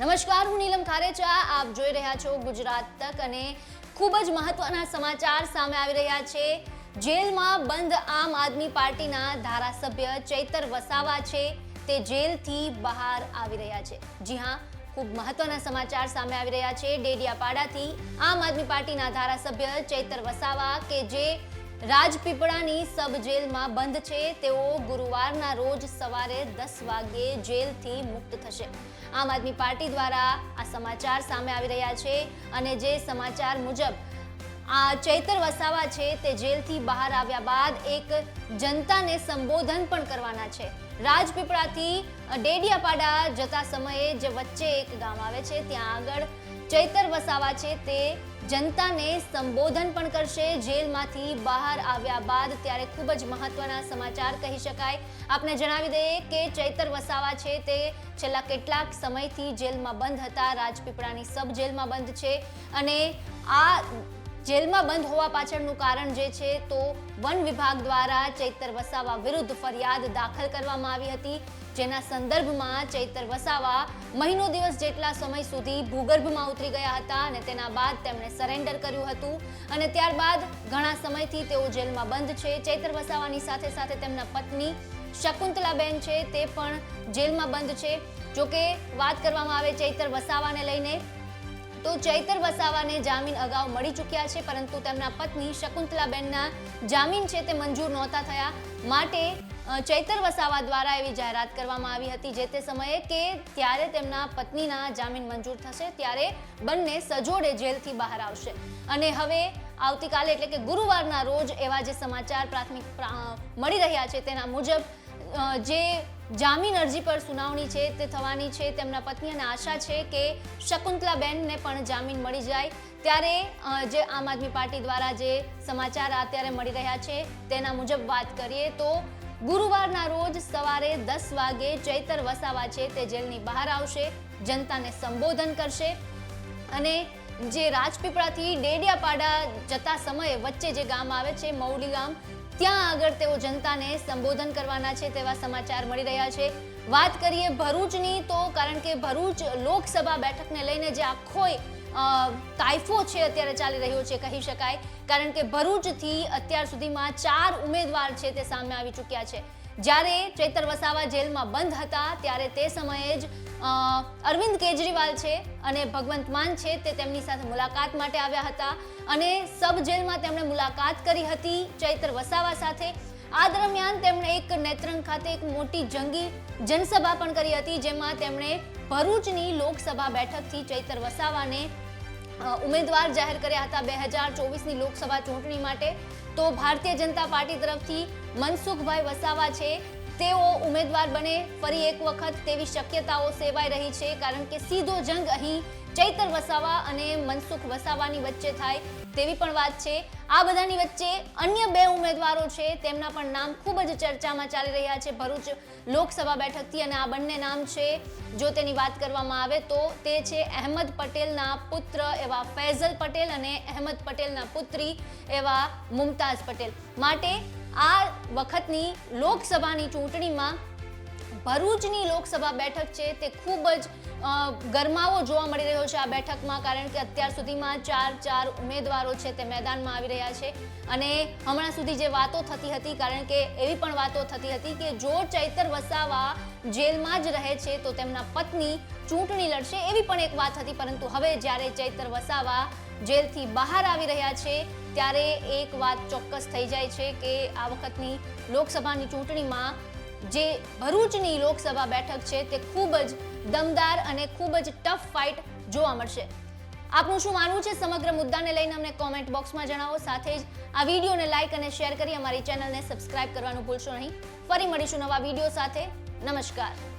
નમસ્કાર, હું નીલમ ખારેચા. આપ જોઈ રહ્યા છો ગુજરાત તક અને ખૂબ જ મહત્વના સમાચાર સામે આવી રહ્યા છે. જેલમાં બંધ આમ આદમી પાર્ટીના ધારાસભ્ય ચૈતર વસાવા છે. તે જેલથી બહાર આવી રહ્યા છે. જી હા, ખૂબ મહત્વના સમાચાર સામે આવી રહ્યા છે ડેડિયાપાડાથી. આમ આદમી પાર્ટીના ધારાસભ્ય ચૈતર વસાવા કે જે રાજપીપળાની સબ જેલમાં બંધ છે. તેઓ ગુરુવારના રોજ સવારે દસ વાગ્યે જેલથી મુક્ત થશે. આમ આદમી પાર્ટી દ્વારા આ સમાચાર સામે આવી રહ્યા છે અને જે સમાચાર મુજબ આ ચૈતર વસાવા છે તે જેલથી બહાર આવ્યા બાદ એક જનતાને સંબોધન પણ કરવાના છે. રાજપીપળાથી ડેડિયાપાડા જતા સમયે જે વચ્ચે એક ગામ આવે છે, ત્યાં આગળ ચૈતર વસાવા છે, તે જનતાને સંબોધન પણ કરશે. જેલમાંથી બહાર આવ્યા બાદ ત્યારે ખૂબ જ મહત્વના સમાચાર કહી શકાય. આપને જણાવી દઈએ કે ચૈતર વસાવા છે, તે છેલ્લા કેટલાક સમયથી જેલમાં બંધ હતા. રાજપીપળાની સબ જેલમાં બંધ છે અને આ જેલમાં બંધ હોવા પાછળનું કારણ જે છે તો વન વિભાગ દ્વારા ચૈતર વસાવા વિરુદ્ધ ફરિયાદ દાખલ કરવામાં આવી હતી. જેના સંદર્ભમાં ચૈતર વસાવા મહિનો દિવસ જેટલા સમય સુધી ભૂગર્ભમાં ઉતરી ગયા હતા અને તેના બાદ તેમણે સરેન્ડર કર્યું હતું. અને ત્યારબાદ ઘણા સમયથી તેઓ જેલમાં બંધ છે. ચૈતર વસાવાની સાથે સાથે તેમના પત્ની શકુંતલાબેન છે, તે પણ જેલમાં બંધ છે. જોકે વાત કરવામાં આવે ચૈતર વસાવાને લઈને તો ચૈતર વસાવાને જામીન અગાઉ મળી ચૂક્યા છે, પરંતુ તેમના પત્ની શકુંતલાબેનના જામીન છે તે મંજૂર નહોતા થયા. માટે ચૈતર વસાવા દ્વારા એવી જાહેરાત કરવામાં આવી હતી જે તે સમયે કે ત્યારે તેમના પત્નીના જામીન મંજૂર થશે, ત્યારે બંને સજોડે જેલથી બહાર આવશે. અને હવે આવતીકાલે એટલે કે ગુરુવારના રોજ એવા જે સમાચાર પ્રાથમિક પ્રા- મળી રહ્યા છે તેના મુજબ જે જામીન અરજી પર સુનાવણી છે, તે થવાની છે, તેમના પત્ની અને આશા છે કે શકુંતલાબેનને પણ જામીન મળી જાય. ત્યારે જે આમ આદમી પાર્ટી દ્વારા જે સમાચાર અત્યારે મળી રહ્યા છે, તેના મુજબ વાત કરીએ તો ગુરુવારના રોજ સવારે દસ વાગે ચૈતર વસાવા છે, તે જેલની બહાર આવશે, જનતાને સંબોધન કરશે. અને જે રાજપીપળાથી ડેડિયાપાડા જતા સમયે વચ્ચે જે ગામ આવે છે મૌડી ગામ ત્યાં આગળ તેઓ જનતાને સંબોધન કરવાના છે તેવા સમાચાર મળી રહ્યા છે. વાત કરીએ ભરૂચની તો કારણ કે ભરૂચ લોકસભા બેઠકને લઈને જે આખો તાઇફો છે અત્યારે ચાલી રહ્યો છે કહી શકાય. કારણ કે ભરૂચથી અત્યાર સુધીમાં ચાર ઉમેદવાર છે તે સામે આવી ચૂક્યા છે. જ્યારે ચૈતર વસાવા જેલમાં બંધ હતા, ત્યારે તે સમયે જ અરવિંદ કેજરીવાલ છે અને ભગવંત માન છે તે તેમની સાથે મુલાકાત માટે આવ્યા હતા અને સબ જેલમાં તેમણે મુલાકાત કરી હતી ચૈતર વસાવા સાથે. આ દરમિયાન તેમણે એક નેત્રંગ ખાતે એક મોટી જંગી જનસભા પણ કરી હતી, જેમાં તેમણે ભરૂચની લોકસભા બેઠકથી ચૈતર વસાવાને ઉમેદવાર જાહેર કર્યા હતા. બે હજાર ચોવીસની લોકસભા ચૂંટણી માટે તો ભારતીય જનતા પાર્ટી તરફથી મનસુખભાઈ વસાવા છે. તેઓ ઉમેદવાર બને. ફરી એક વખત તેવી શક્યતાઓ સેવાઈ રહી છે, કારણ કે સીધો જંગ અહીં ચૈતર વસાવા અને મનસુખ વસાવાની વચ્ચે થાય તેવી પણ વાત છે. આ બધાની વચ્ચે અન્ય બે ઉમેદવારો છે. તેમના પણ નામ ખૂબ જ ચર્ચામાં ચાલી રહ્યા છે. ભરૂચ લોકસભા બેઠકથી અને આ બંને નામ છે. જો તેની વાત કરવામાં આવે તો તે છે અહેમદ પટેલના પુત્ર એવા ફૈઝલ પટેલ અને અહેમદ પટેલના પુત્રી એવા મુમતાઝ પટેલ. માટે આ વખતની લોકસભાની ચૂંટણીમાં ભરૂચની લોકસભા બેઠક છે તે ખૂબ જ ગરમાવો જોવા મળી રહ્યો છે આ બેઠકમાં, કારણ કે અત્યાર સુધીમાં ચાર ચાર ઉમેદવારો છે તે મેદાનમાં આવી રહ્યા છે. અને હમણાં સુધી જે વાતો થતી હતી, કારણ કે એવી પણ વાતો થતી હતી કે જો ચૈતર વસાવા જેલમાં જ રહે છે, તો તેમના પત્ની ચૂંટણી લડશે એવી પણ એક વાત હતી, પરંતુ હવે જ્યારે ચૈતર વસાવા જેલથી બહાર આવી રહ્યા છે, ત્યારે એક વાત ચોક્કસ થઈ જાય છે કે આ વખતની લોકસભાની ચૂંટણીમાં જે ભરૂચની લોકસભા બેઠક છે, તે ખૂબ જ દમદાર અને ખૂબ જ ટફ ફાઇટ જોવા મળશે. આપનું શું માનવું છે? સમગ્ર મુદ્દાને લઈને અમને કોમેન્ટ બોક્સમાં જણાવો. સાથે જ આ વિડીયોને લાઇક અને શેર કરી અમારી ચેનલને સબસ્ક્રાઇબ કરવાનું ભૂલશો નહીં. ફરી મળીશું નવા વીડિયો સાથે. નમસ્કાર.